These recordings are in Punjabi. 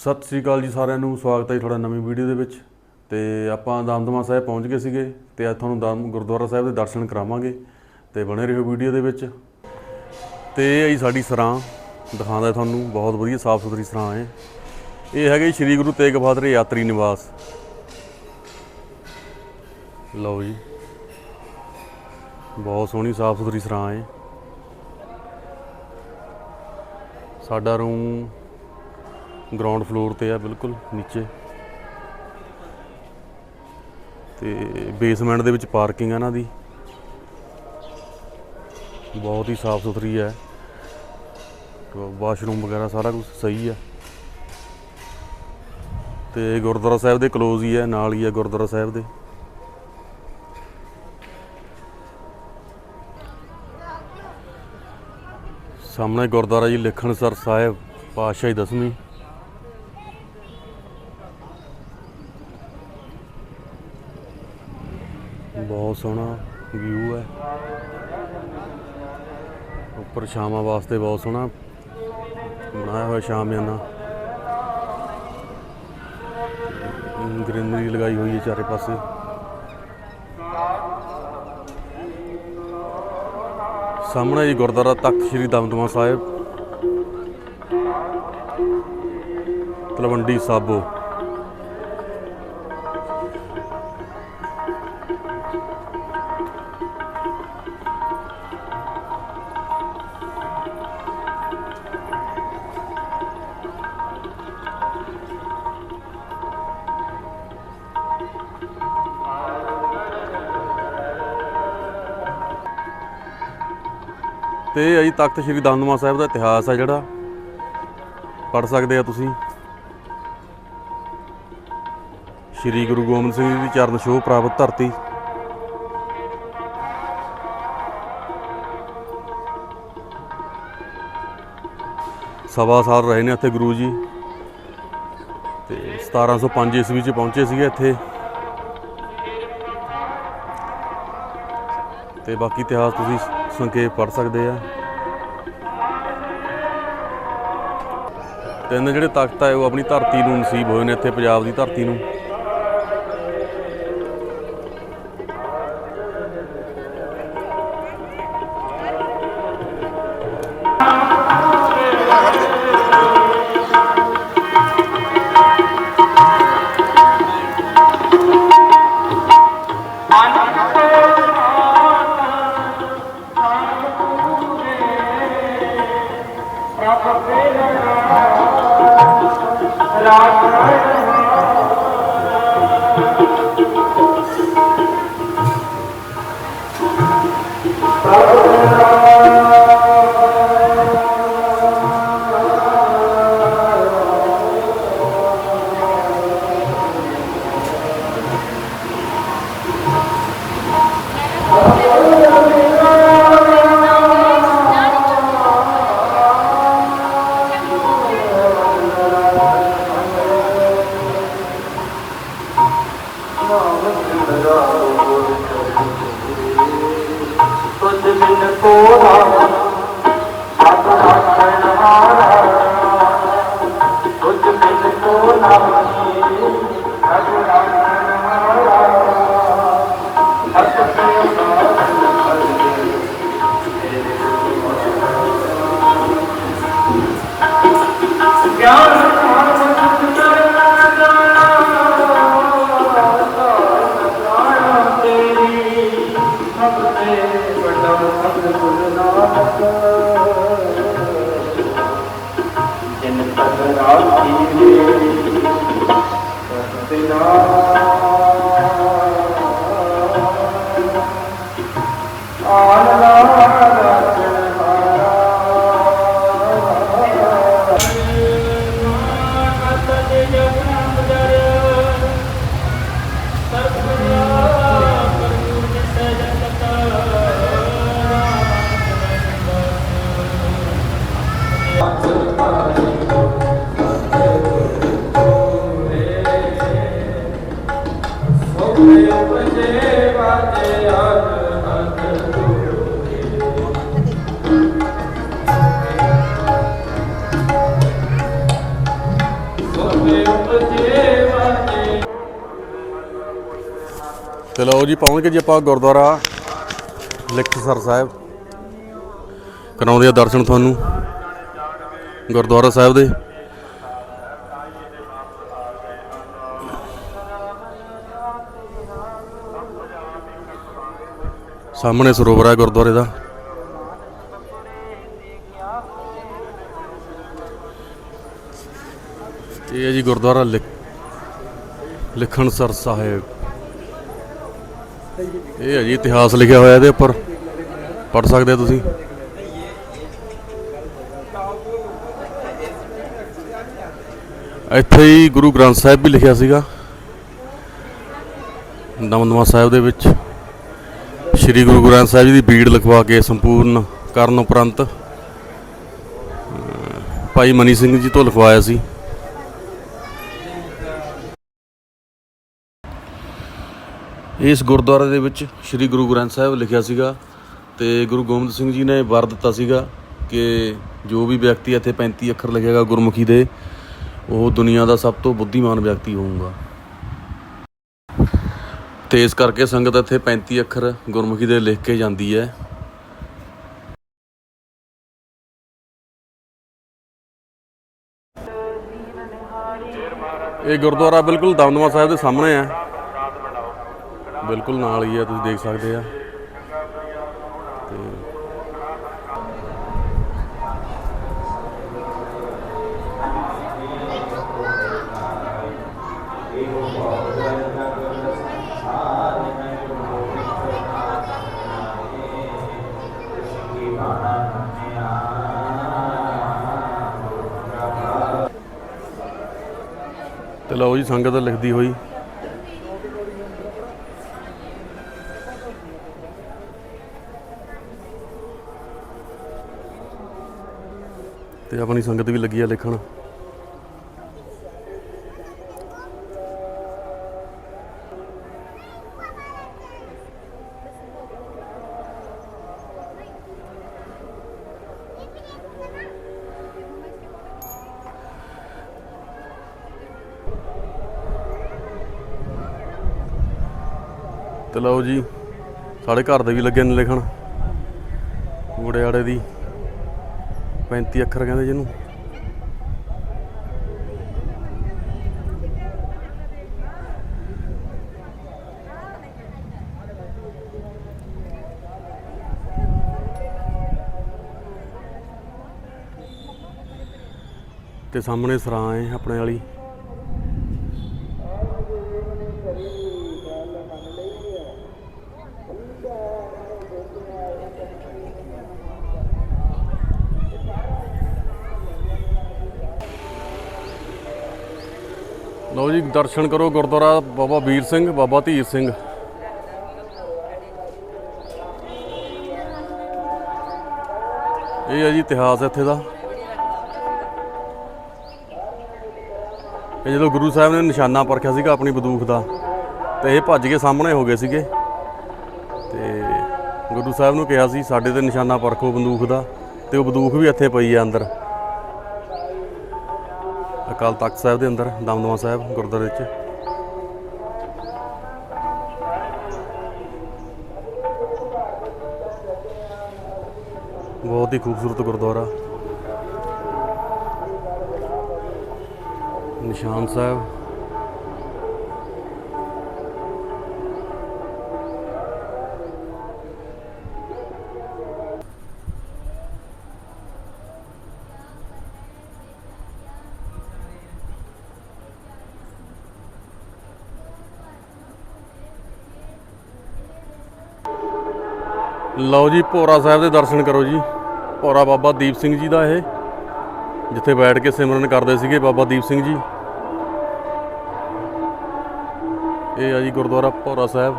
ਸਤਿ ਸ੍ਰੀ ਅਕਾਲ ਜੀ ਸਾਰਿਆਂ ਨੂੰ, ਸਵਾਗਤ ਹੈ ਜੀ ਤੁਹਾਡਾ ਨਵੀਂ ਵੀਡੀਓ ਦੇ ਵਿੱਚ। ਤੇ ਆਪਾਂ ਦਮਦਮਾ ਸਾਹਿਬ ਪਹੁੰਚ ਗਏ ਸੀਗੇ ਤੇ ਅੱਜ ਤੁਹਾਨੂੰ ਦਮ, ਗੁਰਦੁਆਰਾ ਸਾਹਿਬ ਦੇ ਦਰਸ਼ਨ ਕਰਾਵਾਂਗੇ ਤੇ ਬਣੇ ਰਹੋ ਵੀਡੀਓ ਦੇ ਵਿੱਚ। ਤੇ ਇਹ ਹੈ ਸਾਡੀ ਸਰਾਂ, ਦਿਖਾਉਂਦਾ ਤੁਹਾਨੂੰ, ਬਹੁਤ ਵਧੀਆ ਸਾਫ਼ ਸੁਥਰੀ ਸਰਾਂ ਹੈ। ਇਹ ਹੈਗੇ ਸ੍ਰੀ ਗੁਰੂ ਤੇਗ ਬਹਾਦਰ ਯਾਤਰੀ ਨਿਵਾਸ। ਲਓ ਜੀ, ਬਹੁਤ ਸੋਹਣੀ ਸਾਫ਼ ਸੁਥਰੀ ਸਰਾਂ ਹੈ। ਸਾਡਾ ਰੂਮ ਗਰਾਊਂਡ ਫਲੋਰ ਤੇ ਆ, ਬਿਲਕੁਲ ਨੀਚੇ। ਤੇ ਬੇਸਮੈਂਟ ਦੇ ਵਿੱਚ ਪਾਰਕਿੰਗ ਆ ਇਹਨਾਂ ਦੀ। ਬਹੁਤ ਹੀ ਸਾਫ਼ ਸੁਥਰੀ ਹੈ ਵਾਸ਼ਰੂਮ ਵਗੈਰਾ ਸਾਰਾ ਕੁਝ ਸਹੀ ਹੈ ਤੇ ਗੁਰਦੁਆਰਾ ਸਾਹਿਬ ਦੇ ਕਲੋਜ਼ ਹੀ ਹੈ ਨਾਲ ਹੀ ਹੈ ਗੁਰਦੁਆਰਾ ਸਾਹਿਬ ਦੇ। ਸਾਹਮਣੇ ਗੁਰਦੁਆਰਾ ਜੀ ਲਿਖਣਸਰ ਸਾਹਿਬ, ਪਾਤਸ਼ਾਹੀ ਦਸਵੀਂ ਬਹੁਤ ਸੋਹਣਾ ਵਿਊ ਹੈ। ਉੱਪਰ ਸ਼ਾਮਾਂ ਵਾਸਤੇ ਬਹੁਤ ਸੋਹਣਾ ਬਣਾਇਆ ਹੋਇਆ ਸ਼ਾਮਿਆਨਾ। ਗ੍ਰੀਨਰੀ ਲਗਾਈ ਹੋਈ ਹੈ ਚਾਰੇ ਪਾਸੇ। ਸਾਹਮਣੇ ਜੀ ਗੁਰਦੁਆਰਾ ਤਖਤ ਸ੍ਰੀ ਦਮਦਮਾ ਸਾਹਿਬ। ਤਲਵੰਡੀ ਸਾਬੋ। ਤੇ ਇਹ ਹੈ ਜੀ ਤਖਤ ਸ੍ਰੀ ਦਮਦਮਾ ਸਾਹਿਬ ਦਾ ਇਤਿਹਾਸ ਹੈ ਜਿਹੜਾ। ਪੜ ਸਕਦੇ ਆ ਤੁਸੀਂ। ਸ੍ਰੀ ਗੁਰੂ ਗੋਬਿੰਦ ਸਿੰਘ ਜੀ ਦੀ ਚਰਨ ਛੋਹ ਪ੍ਰਾਪਤ ਧਰਤੀ। ਸਵਾ ਸਾਲ ਰਹੇ ਨੇ ਇੱਥੇ ਗੁਰੂ ਜੀ। ਤੇ 1705 ਈਸਵੀ ਚ ਪਹੁੰਚੇ ਸੀਗੇ ਇੱਥੇ। ਤੇ ਬਾਕੀ ਇਤਿਹਾਸ ਤੁਸੀਂ ਸੰਖੇਪ ਪੜ ਸਕਦੇ ਆ। ਤਿੰਨ ਜਿਹੜੇ ਤਖਤ ਆ, ਉਹ ਆਪਣੀ ਧਰਤੀ ਨੂੰ ਨਸੀਬ ਹੋਏ ਨੇ ਇੱਥੇ ਪੰਜਾਬ ਦੀ ਧਰਤੀ ਨੂੰ। ਤੇ ਲਓ ਜੀ, ਪਹੁੰਚ ਗਏ ਜੀ ਆਪਾਂ ਗੁਰਦੁਆਰਾ ਲਿਖਤਸਰ ਸਾਹਿਬ। ਕਰਾਉਂਦੇ ਆ ਦਰਸ਼ਨ ਤੁਹਾਨੂੰ ਗੁਰਦੁਆਰਾ ਸਾਹਿਬ ਦੇ। ਸਾਹਮਣੇ ਸਰੋਵਰ ਹੈ ਗੁਰਦੁਆਰੇ ਦਾ। ਇਹ ਹੈ ਜੀ ਗੁਰਦੁਆਰਾ ਲਿਖ ਲਿਖਣਸਰ ਸਾਹਿਬ। ਇਹ ਹੈ ਜੀ ਇਤਿਹਾਸ ਲਿਖਿਆ ਹੋਇਆ ਇਹਦੇ ਉੱਪਰ। ਪੜ ਸਕਦੇ ਹੋ ਤੁਸੀਂ? ਇੱਥੇ ਹੀ ਗੁਰੂ ਗ੍ਰੰਥ ਸਾਹਿਬ ਵੀ ਲਿਖਿਆ ਸੀਗਾ। ਦਮਦਮਾ ਸਾਹਿਬ ਦੇ ਵਿੱਚ। ਸ੍ਰੀ ਗੁਰੂ ਗ੍ਰੰਥ ਸਾਹਿਬ ਜੀ ਦੀ ਬੀੜ ਲਿਖਵਾ ਕੇ ਸੰਪੂਰਨ ਕਰਨ ਉਪਰੰਤ ਭਾਈ ਮਨੀ ਸਿੰਘ ਜੀ ਤੋਂ ਲਿਖਵਾਇਆ ਸੀ। ਇਸ ਗੁਰਦੁਆਰੇ ਦੇ ਵਿੱਚ ਸ੍ਰੀ ਗੁਰੂ ਗ੍ਰੰਥ ਸਾਹਿਬ ਲਿਖਿਆ ਸੀਗਾ ਤੇ ਗੁਰੂ ਗੋਬਿੰਦ ਸਿੰਘ ਜੀ ਨੇ ਵਰ ਦਿੱਤਾ ਸੀਗਾ ਕਿ ਜੋ ਵੀ ਵਿਅਕਤੀ ਇੱਥੇ 35 ਅੱਖਰ ਲਿਖੇਗਾ ਗੁਰਮੁਖੀ ਦੇ, ਉਹ ਦੁਨੀਆ ਦਾ ਸਭ ਤੋਂ ਬੁੱਧੀਮਾਨ ਵਿਅਕਤੀ ਹੋਊਗਾ। ਤੇ ਇਸ ਕਰਕੇ ਸੰਗਤ ਇੱਥੇ 35 ਅੱਖਰ ਗੁਰਮੁਖੀ ਦੇ ਲਿਖ ਕੇ ਜਾਂਦੀ ਹੈ। ਇਹ ਗੁਰਦੁਆਰਾ ਬਿਲਕੁਲ ਦਮਦਮਾ ਸਾਹਿਬ ਦੇ ਸਾਹਮਣੇ ਹੈ। ਬਿਲਕੁਲ ਨਾਲ ਹੀ ਆ ਤੁਸੀਂ ਦੇਖ ਸਕਦੇ ਆ। ਤੇ ਲਓ ਜੀ ਸੰਗਤ ਲਿਖਦੀ ਹੋਈ। ਤੇ ਆਪਣੀ ਸੰਗਤ ਵੀ ਲੱਗੀ ਆ ਲਿਖਣ। ਤੇ ਲਓ ਜੀ, ਸਾਡੇ ਘਰ ਦੇ ਵੀ ਲੱਗੇ ਨੇ ਲਿਖਣ। ਗੁੜਿਆੜੇ ਦੀ। 35 ਅੱਖਰ ਕਹਿੰਦੇ ਜਿਹਨੂੰ। ਤੇ ਸਾਹਮਣੇ ਸਰਾਂ ਹੈ ਆਪਣੇ ਵਾਲੀ ਲਓ ਜੀ, ਦਰਸ਼ਨ ਕਰੋ ਗੁਰਦੁਆਰਾ ਬਾਬਾ ਵੀਰ ਸਿੰਘ, ਬਾਬਾ ਧੀਰ ਸਿੰਘ। ਇਹ ਹੈ ਜੀ ਇਤਿਹਾਸ ਇੱਥੇ ਦਾ। ਇਹ ਜਦੋਂ ਗੁਰੂ ਸਾਹਿਬ ਨੇ ਨਿਸ਼ਾਨਾ ਪਰਖਿਆ ਸੀਗਾ ਆਪਣੀ ਬੰਦੂਕ ਦਾ, ਤੇ ਇਹ ਭੱਜ ਕੇ ਸਾਹਮਣੇ ਹੋ ਗਏ ਸੀਗੇ। ਤੇ ਗੁਰੂ ਸਾਹਿਬ ਨੂੰ ਕਿਹਾ ਸੀ, ਸਾਡੇ ਤੇ ਨਿਸ਼ਾਨਾ ਪਰਖੋ ਬੰਦੂਕ ਦਾ, ਤੇ ਉਹ ਬੰਦੂਕ ਵੀ ਇੱਥੇ ਪਈ ਆ ਅੰਦਰ। ਅਕਾਲ ਤਖਤ ਸਾਹਿਬ ਦੇ ਅੰਦਰ, ਦਮਦਮਾ ਸਾਹਿਬ, ਗੁਰਦੁਆਰੇ 'ਚ ਬਹੁਤ ਹੀ ਖੂਬਸੂਰਤ ਗੁਰਦੁਆਰਾ। ਨਿਸ਼ਾਨ ਸਾਹਿਬ। ਲਓ ਜੀ ਭੋਰਾ ਸਾਹਿਬ ਦੇ ਦਰਸ਼ਨ ਕਰੋ ਜੀ। ਭੋਰਾ ਬਾਬਾ ਦੀਪ ਸਿੰਘ ਜੀ ਦਾ ਇਹ, ਜਿੱਥੇ ਬੈਠ ਕੇ ਸਿਮਰਨ ਕਰਦੇ ਸੀਗੇ ਬਾਬਾ ਦੀਪ ਸਿੰਘ ਜੀ। ਇਹ ਆ ਜੀ ਗੁਰਦੁਆਰਾ ਭੋਰਾ ਸਾਹਿਬ।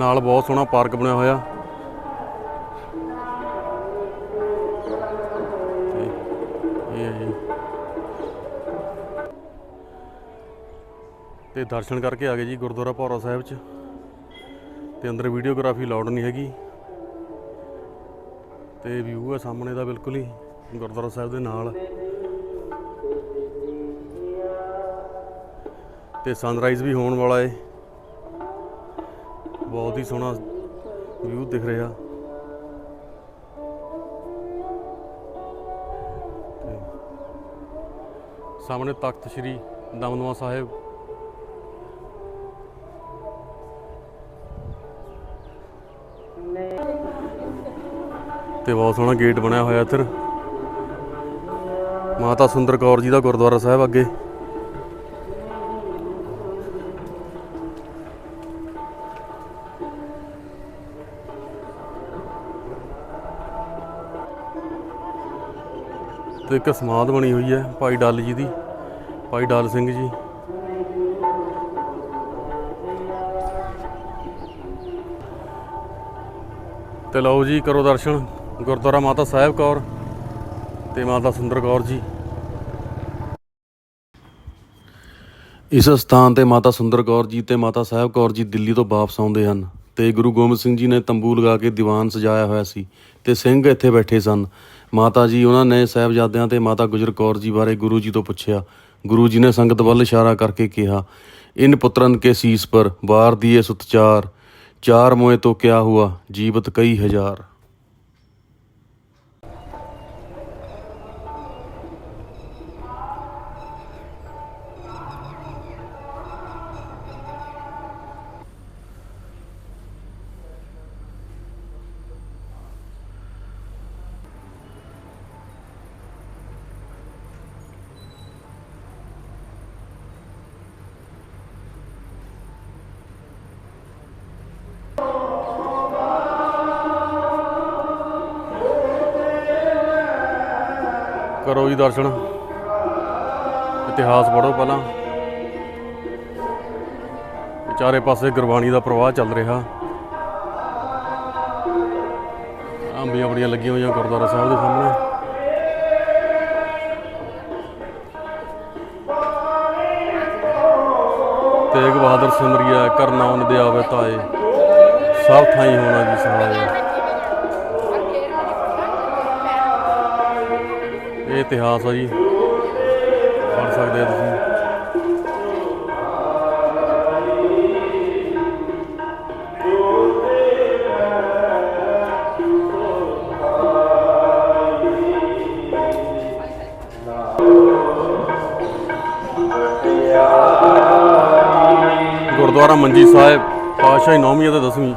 ਨਾਲ ਬਹੁਤ ਸੋਹਣਾ ਪਾਰਕ ਬਣਿਆ ਹੋਇਆ। ਤੇ ਇਹ ਦਰਸ਼ਨ ਕਰਕੇ ਆ ਗਏ ਜੀ ਗੁਰਦੁਆਰਾ ਭੌਰਾ ਸਾਹਿਬ ਚ। ਤੇ ਅੰਦਰ ਵੀਡੀਓਗ੍ਰਾਫੀ ਅਲਾਉਡ ਨਹੀਂ ਹੈਗੀ। ਤੇ ਵਿਊ ਹੈ ਸਾਹਮਣੇ ਦਾ ਬਿਲਕੁਲ ਹੀ, ਗੁਰਦੁਆਰਾ ਸਾਹਿਬ ਦੇ ਨਾਲ। ਤੇ ਸਨਰਾਈਜ਼ ਵੀ ਹੋਣ ਵਾਲਾ ਏ। ਬਹੁਤ ਹੀ ਸੋਹਣਾ ਵਿਊ ਦਿਖ ਰਿਹਾ। ਸਾਹਮਣੇ ਤਖਤ ਸ੍ਰੀ ਦਮਦਮਾ ਸਾਹਿਬ ਤੇ ਬਹੁਤ ਸੋਹਣਾ ਗੇਟ ਬਣਿਆ ਹੋਇਆ ਇੱਧਰ। ਮਾਤਾ ਸੁੰਦਰ ਕੌਰ ਜੀ ਦਾ ਗੁਰਦੁਆਰਾ ਸਾਹਿਬ ਅੱਗੇ। ਤੇ ਇੱਕ ਸਮਾਧ ਬਣੀ ਹੋਈ ਹੈ ਭਾਈ ਡੱਲ ਜੀ ਦੀ, ਭਾਈ ਡਾਲ ਸਿੰਘ ਜੀ। ਤੇ ਲਓ ਜੀ ਕਰੋ ਦਰਸ਼ਨ। ਗੁਰਦੁਆਰਾ ਮਾਤਾ ਸਾਹਿਬ ਕੌਰ ਤੇ ਮਾਤਾ ਸੁੰਦਰ ਕੌਰ ਜੀ। ਇਸ ਸਥਾਨ ਤੇ ਮਾਤਾ ਸੁੰਦਰ ਕੌਰ ਜੀ ਤੇ ਮਾਤਾ ਸਾਹਿਬ ਕੌਰ ਜੀ ਦਿੱਲੀ ਤੋਂ ਵਾਪਸ ਆਉਂਦੇ ਹਨ ਤੇ ਗੁਰੂ ਗੋਬਿੰਦ ਸਿੰਘ ਜੀ ਨੇ ਤੰਬੂ ਲਗਾ ਕੇ ਦੀਵਾਨ ਸਜਾਇਆ ਹੋਇਆ ਸੀ ਤੇ ਸਿੰਘ ਇੱਥੇ ਬੈਠੇ ਸਨ। ਮਾਤਾ ਜੀ ਉਹਨਾਂ ਨੇ ਸਾਹਿਬਜ਼ਾਦਿਆਂ ਤੇ ਮਾਤਾ ਗੁਜਰ ਕੌਰ ਜੀ ਬਾਰੇ ਗੁਰੂ ਜੀ ਤੋਂ ਪੁੱਛਿਆ। ਗੁਰੂ ਜੀ ਨੇ ਸੰਗਤ ਵੱਲ ਇਸ਼ਾਰਾ ਕਰਕੇ ਕਿਹਾ, ਇਨ ਪੁੱਤਰਨ ਕੇ ਸੀਸ ਪਰ ਬਾਰ ਦੀਏ ਸੁਤਚਾਰ, ਚਾਰ ਮੋਏ ਤੋਂ ਕਿਆ ਹੁਆ ਜੀਵਤ ਕਈ ਹਜ਼ਾਰ। ਕਰੋ ਜੀ ਦਰਸ਼ਨ। ਇਤਿਹਾਸ ਪੜ੍ਹੋ ਪਹਿਲਾਂ। ਚਾਰੇ ਪਾਸੇ ਗੁਰਬਾਣੀ ਦਾ ਪ੍ਰਵਾਹ ਚੱਲ ਰਿਹਾ। ਆਂਬੀਆਂ ਬੜੀਆਂ ਲੱਗੀਆਂ ਹੋਈਆਂ ਗੁਰਦੁਆਰਾ ਸਾਹਿਬ ਦੇ ਸਾਹਮਣੇ। ਤੇਗ ਬਹਾਦਰ ਸਿਮਰਿਆ ਕਰਨਾ ਉਹਨ ਦੇ ਆਵੇ ਤਾਏ। ਸਭ ਥਾਈ ਹੋਣਾ ਜੀ ਸਹਾਏ ਇਤਿਹਾਸ ਆ ਜੀ। ਪੜ੍ਹ ਸਕਦੇ ਆ ਤੁਸੀਂ। ਗੁਰਦੁਆਰਾ ਮੰਜੀ ਸਾਹਿਬ ਪਾਤਸ਼ਾਹੀ ਨੌਵੀਂ ਅਤੇ ਦਸਵੀਂ।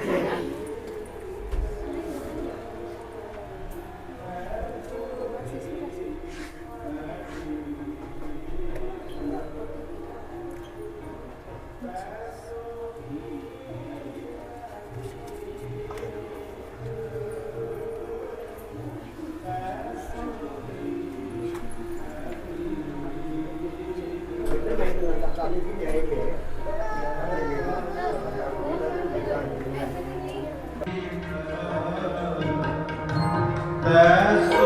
Yeah. ਤੋਂ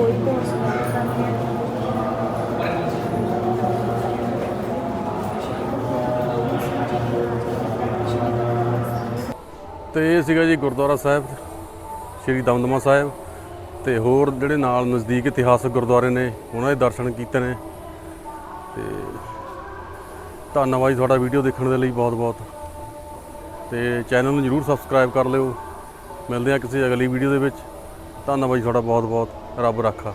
ਕੋਈ ਕੋਈ ਨਹੀਂ ਹੈ, ਤੇ ਇਹ ਸੀਗਾ ਜੀ ਗੁਰਦੁਆਰਾ ਸਾਹਿਬ, ਸ਼੍ਰੀ ਦਮਦਮਾ ਸਾਹਿਬ ਤੇ ਹੋਰ ਜਿਹੜੇ ਨਾਲ ਨਜ਼ਦੀਕ ਇਤਿਹਾਸਕ ਗੁਰਦੁਆਰੇ ਨੇ, ਉਹਨਾਂ ਦੇ ਦਰਸ਼ਨ ਕੀਤੇ ਨੇ ਤੇ ਧੰਨਵਾਦ ਜੀ ਤੁਹਾਡਾ ਵੀਡੀਓ ਦੇਖਣ ਦੇ ਲਈ ਬਹੁਤ ਬਹੁਤ ਤੇ ਚੈਨਲ ਨੂੰ ਜਰੂਰ ਸਬਸਕ੍ਰਾਈਬ ਕਰ ਲਿਓ। ਮਿਲਦੇ ਹਾਂ ਕਿਸੇ ਅਗਲੀ ਵੀਡੀਓ ਦੇ ਵਿੱਚ। ਧੰਨਵਾਦ ਜੀ ਤੁਹਾਡਾ ਬਹੁਤ ਬਹੁਤ ਰੱਬ ਰਾਖਾ।